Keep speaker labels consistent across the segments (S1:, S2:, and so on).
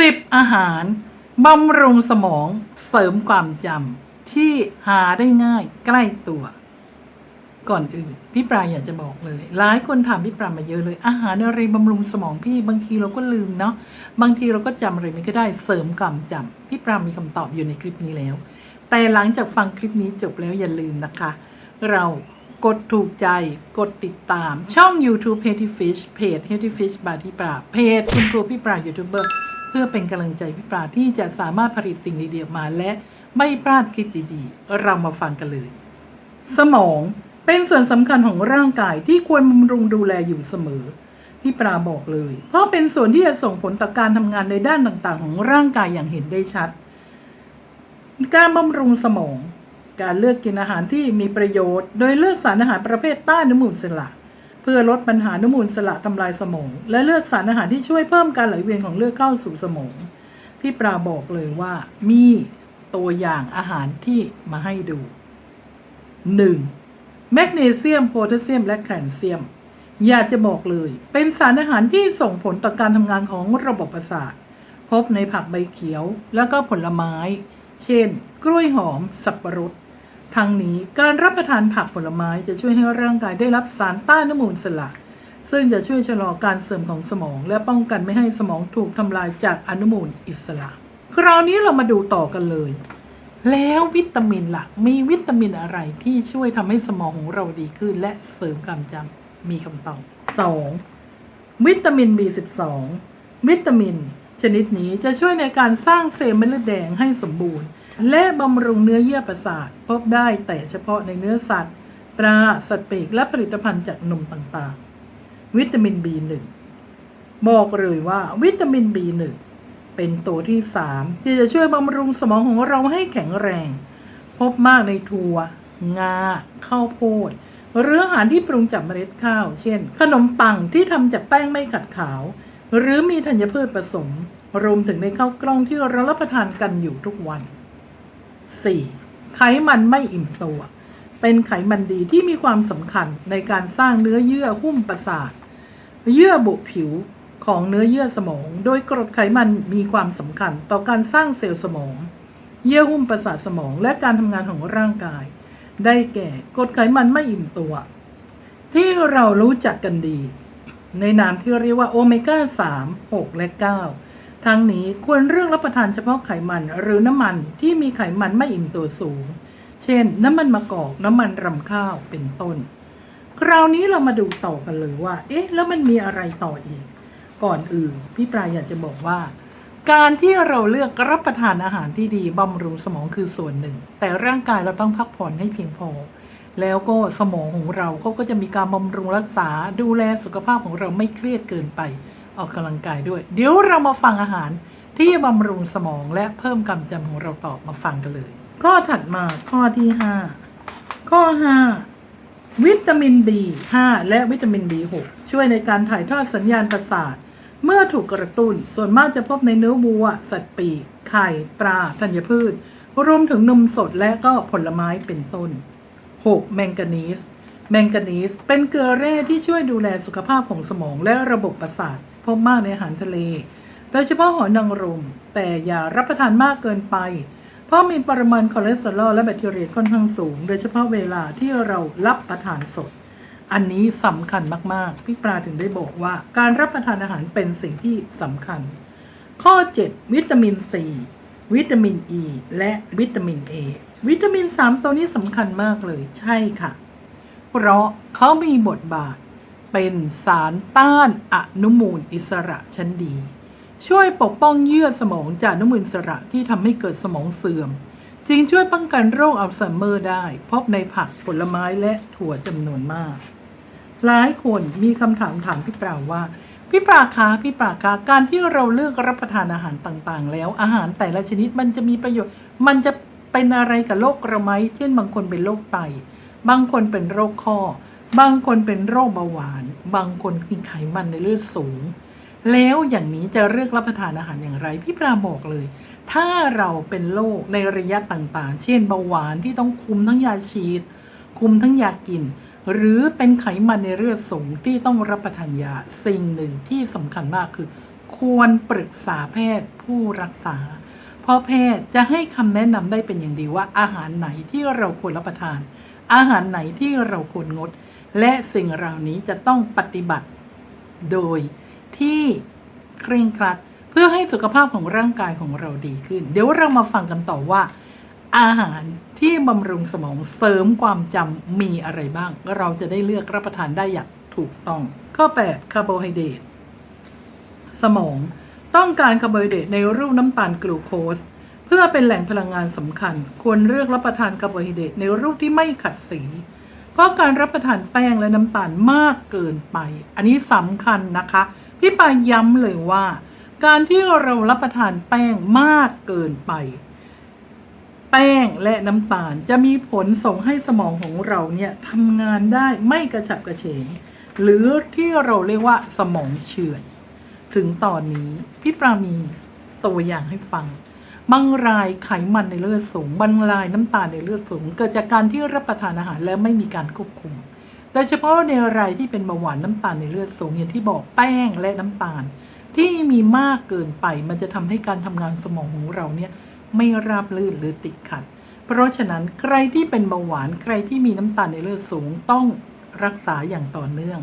S1: สิบอาหารบำรุงสมองเสริมความจำที่หาได้ง่ายใกล้ตัว ก่อนอื่น พี่ปลาอยากจะบอกเลย หลายคนถามพี่ปลามาเยอะเลย อาหารอะไรบำรุงสมองพี่บางทีเราก็ลืมเนาะบางทีเราก็จำอะไรไม่ก็ได้เสริมความจำพี่ปลามีคำตอบอยู่ในคลิปนี้แล้ว แต่หลังจากฟังคลิปนี้จบแล้วอย่าลืมนะคะ เรากดถูกใจ กดติดตาม ช่อง YouTube h e a d y Fish เพจ h e a d y Fish บาพี่ปลาเพจคุณครูพี่ปลายูทูบเบอร์ เพื่อเป็นกำลังใจพี่ปลาที่จะสามารถผลิตสิ่งดีๆออกมาและไม่พลาดคลิปดีๆ เรามาฟังกันเลย สมองเป็นส่วนสำคัญของร่างกายที่ควรบำรุงดูแลอยู่เสมอพี่ปลาบอกเลย เพราะเป็นส่วนที่จะส่งผลต่อการทำงานในด้านต่างๆ ของร่างกายอย่างเห็นได้ชัด การบำรุงสมอง การเลือกกินอาหารที่มีประโยชน์ โดยเลือกสารอาหารประเภทต้านอนุมูลอิสระ เพื่อลดปัญหาอนุมูลสระทำลายสมอง และเลือกสารอาหารที่ช่วยเพิ่มการไหลเวียนของเลือดเข้าสู่สมอง พี่ปลาบอกเลยว่ามีตัวอย่างอาหารที่มาให้ดู 1. แมกนีเซียมโพแทสเซียมและแคลเซียม อยากจะบอกเลย เป็นสารอาหารที่ส่งผลต่อการทำงานของระบบประสาท พบในผักใบเขียว แล้วก็ผลไม้ เช่น กล้วยหอม สับปะรด ทั้งนี้การรับประทานผักผลไม้จะช่วยให้ร่างกายได้รับสารต้านอนุมูลอิสระซึ่งจะช่วยชะลอการเสื่อมของสมอง และป้องกันไม่ให้สมองถูกทำลายจากอนุมูลอิสระ คราวนี้เรามาดูต่อกันเลย แล้ววิตามินล่ะมีวิตามินอะไรที่ช่วยทำให้สมองของเราดีขึ้น และเสริมความจำมีคำตอบ 2. วิตามิน B12 วิตามิน ชนิดนี้จะช่วยในการสร้างเซลล์เม็ดเลือดแดงให้สมบูรณ์ และบำรุงเนื้อเยื่อประสาท พบได้แต่เฉพาะในเนื้อสัตว์ ปลาสัตว์ปีกและผลิตภัณฑ์จากนมต่างๆ วิตามิน B1 บอกเลยว่าวิตามิน B1 เป็นตัวที่ 3 ที่จะช่วยบำรุงสมองของเราให้แข็งแรง พบมากในถั่ว งา ข้าวโพด หรืออาหารที่ปรุงจากเมล็ดข้าว เช่น ขนมปังที่ทำจากแป้งไม่ขัดขาว หรือมีธัญพืชผสม รวมถึงในข้าวกล้องที่เรารับประทานกันอยู่ทุกวัน 4. ไขมันไม่อิ่มตัว เป็นไขมันดีที่มีความสำคัญในการสร้างเนื้อเยื่อหุ้มประสาท เยื่อบุผิวของเนื้อเยื่อสมอง โดยกรดไขมันมีความสำคัญต่อการสร้างเซลล์สมอง เยื่อหุ้มประสาทสมองและการทำงานของร่างกาย ได้แก่กรดไขมันไม่อิ่มตัว ที่เรารู้จักกันดี ในนามที่เรียกว่าโอเมก้า3 6 และ 9 ทั้งนี้ควรเลือกรับประทานเฉพาะไขมันหรือน้ำมันที่มีไขมันไม่อิ่มตัวสูง เช่น น้ำมันมะกอก น้ำมันรำข้าวเป็นต้น คราวนี้เรามาดูต่อกันเลยว่า เอ๊ะ แล้วมันมีอะไรต่ออีก ก่อนอื่น พี่ปลายอยากจะบอกว่า การที่เราเลือกรับประทานอาหารที่ดีบำรุงสมองคือส่วนหนึ่ง แต่ร่างกายเราต้องพักผ่อนให้เพียงพอ แล้วก็สมองของเราก็ก็จะมีการบำรุงรักษาดูแลสุขภาพของเราไม่เครียดเกินไป ออกกำลังกายด้วย เดี๋ยวเรามาฟังอาหารที่บำรุงสมองและเพิ่มกำจำของเราต่อมาฟังกันเลย ข้อถัดมาข้อที่ 5 ข้อ 5 วิตามิน B5 และวิตามิน B6 ช่วยในการถ่ายทอดสัญญาณประสาท เมื่อถูกกระตุ้นส่วนมากจะพบในเนื้อวัว สัตว์ปีก ไข่ ปลาธัญพืช รวมถึงนมสดและก็ผลไม้เป็นต้น 6. แมงกานีสแมงกานีสเป็นเกลือแร่ที่ช่วยดูแลสุขภาพของสมองและระบบประสาท พบมากในอาหารทะเล โดยเฉพาะหอยนางรม แต่อย่ารับประทานมากเกินไป เพราะมีปริมาณคอเลสเตอรอลและแบคทีเรียค่อนข้างสูง โดยเฉพาะเวลาที่เรารับประทานสด อันนี้สำคัญมากๆ พี่ปลาถึงได้บอกว่า การรับประทานอาหารเป็นสิ่งที่สำคัญ ข้อ 7 วิตามิน C วิตามิน E และวิตามิน A วิตามิน 3 ตัวนี้สำคัญมากเลยใช่ค่ะ เพราะเขามีบทบาท เป็นสารต้านอนุมูลอิสระชั้นดี ช่วยปกป้องเยื่อสมองจากอนุมูลอิสระที่ทำให้เกิดสมองเสื่อม จึงช่วยป้องกันโรคอัลไซเมอร์ได้ พบในผักผลไม้และถั่วจำนวนมาก หลายคนมีคำถามถามพี่ปราว่า พี่ปราคะพี่ปราคะการที่เราเลือกรับประทานอาหารต่างๆ แล้วอาหารแต่ละชนิดมันจะมีประโยชน์ มันจะเป็นอะไรกับโรคเราไหมเช่นบางคนเป็นโรคไต บางคนเป็นโรคข้อ บางคนเป็นโรคเบาหวาน บางคนมีไขมันในเลือดสูง แล้วอย่างนี้จะเลือกรับประทานอาหารอย่างไร พี่ปราบอกเลย ถ้าเราเป็นโรคในระยะต่างๆ เช่น เบาหวานที่ต้องคุมทั้งยาฉีด คุมทั้งยากิน หรือเป็นไขมันในเลือดสูงที่ต้องรับประทานยา สิ่งหนึ่งที่สำคัญมากคือ ควรปรึกษาแพทย์ผู้รักษา เพราะแพทย์จะให้คำแนะนำได้เป็นอย่างดีว่าอาหารไหนที่เราควรรับประทาน อาหารไหนที่เราควรงด และสิ่งเหล่านี้จะต้องปฏิบัติโดยที่เคร่งครัด เพื่อให้สุขภาพของร่างกายของเราดีขึ้น เดี๋ยวเรามาฟังกันต่อว่า อาหารที่บำรุงสมองเสริมความจำมีอะไรบ้าง เราจะได้เลือกรับประทานได้อย่างถูกต้อง ข้อ 8 คาร์โบไฮเดรตสมองต้องการคาร์โบไฮเดรตในรูปน้ำตาลกลูโคส เพื่อเป็นแหล่งพลังงานสำคัญ ควรเลือกรับประทานคาร์โบไฮเดรตในรูปที่ไม่ขัดสี เพราะการรับประทานแป้งและน้ำตาลมากเกินไป อันนี้สำคัญนะคะ พี่ปายย้ำเลยว่า การที่เรารับประทานแป้งมากเกินไป แป้งและน้ำตาลจะมีผลส่งให้สมองของเราเนี่ยทำงานได้ไม่กระฉับกระเฉง หรือที่เราเรียกว่าสมองเฉื่อยถึงตอนนี้พี่ปรามีตัวอย่างให้ฟัง บางรายไขมันในเลือดสูง บางรายน้ำตาลในเลือดสูง เกิดจากการที่รับประทานอาหารแล้วไม่มีการควบคุม โดยเฉพาะในรายที่เป็นเบาหวานน้ำตาลในเลือดสูงอย่างที่บอกแป้งและน้ำตาล ที่มีมากเกินไปมันจะทำให้การทำงานสมองของเราเนี่ยไม่ราบรื่นหรือติดขัด เพราะฉะนั้นใครที่เป็นเบาหวานใครที่มีน้ำตาลในเลือดสูงต้องรักษาอย่างต่อเนื่อง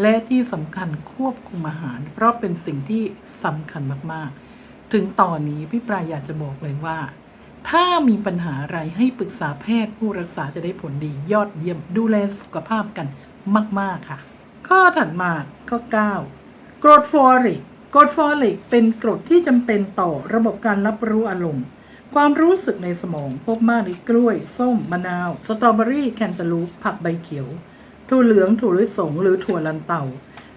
S1: และที่สำคัญควบคุมอาหาร เพราะเป็นสิ่งที่สำคัญมากๆ ถึงตอนนี้พี่ปรายอยากจะบอกเลยว่า ถ้ามีปัญหาอะไรให้ปรึกษาแพทย์ผู้รักษาจะได้ผลดียอดเยี่ยมดูแลสุขภาพกันมาก ๆ ค่ะ ข้อถัดมาข้อ 9กรดฟอริกกรดฟอริกเป็นกรดที่จำเป็นต่อระบบการรับรู้อารมณ์ ความรู้สึกในสมองพบมากในกล้วย ส้ม มะนาว สตรอเบอรี่แคนตาลูป ผักใบเขียว ถั่วเหลือง ถั่วลิสง หรือถั่วลันเตา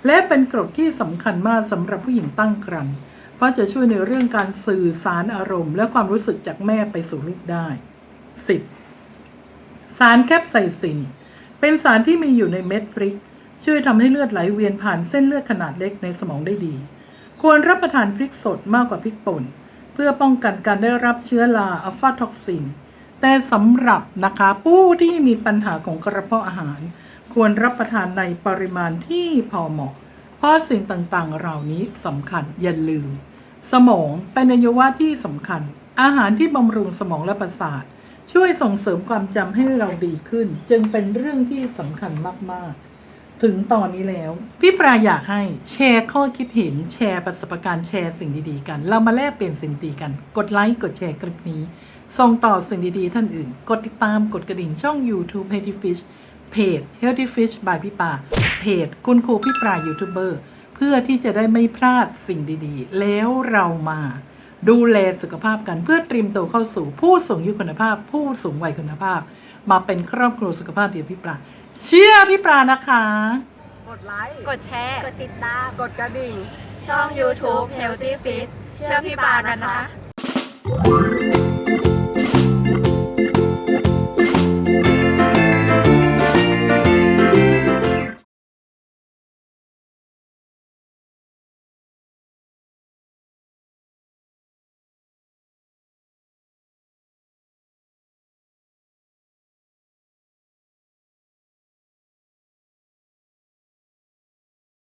S1: และเป็นกรดที่สำคัญมากสำหรับผู้หญิงตั้งครรภ์ เพราะจะช่วยในเรื่องการสื่อสารอารมณ์ และความรู้สึกจากแม่ไปสู่ลูกได้ 10. สารแคปไซซิน เป็นสารที่มีอยู่ในเม็ดพริก ช่วยทำให้เลือดไหลเวียนผ่านเส้นเลือดขนาดเล็กในสมองได้ดี ควรรับประทานพริกสดมากกว่าพริกป่น เพื่อป้องกันการได้รับเชื้อราอัลฟาท็อกซิน แต่สำหรับนะคะผู้ที่มีปัญหาของกระเพาะอาหาร ควรรับประทานในปริมาณที่พอเหมาะ ราะสิ่งต่างๆ เหล่านี้สำคัญอย่าลืม สมองเป็นอวัยวะที่สำคัญ อาหารที่บำรุงสมองและประสาท ช่วยส่งเสริมความจำให้เราดีขึ้น จึงเป็นเรื่องที่สำคัญมากๆ ถึงตอนนี้แล้ว พี่ปราอยากให้แชร์ข้อคิดเห็นแชร์ประสบการณ์แชร์สิ่งดีๆกัน เรามาแลกเปลี่ยนสิ่งดีกัน กดไลค์กดแชร์คลิปนี้ ส่งต่อสิ่งดีๆ ท่านอื่น กดติดตามกดกระดิ่งช่อง YouTube Healthy Fish เพจ Healthy Fish by พี่ปา จคุณครูพี่ปรายูทูบเบอร์เพื่อที่จะได้ไม่พลาดสิ่งดีๆ แล้วเรามาดูแลสุขภาพกันเพื่อเตรียมตัวเข้าสู่ผู้สูงอายุคุณภาพ ผู้สูงวัยคุณภาพ มาเป็นครอบครัวสุขภาพเดียวพี่ปลาเชื่อพี่ปลานะคะ
S2: กดไลค์
S3: กดแชร์
S4: กดติดตาม
S2: กดกระดิ่ง
S3: ช่อง YouTube Healthy Fit เชื่อพี่ปานะคะ
S4: ค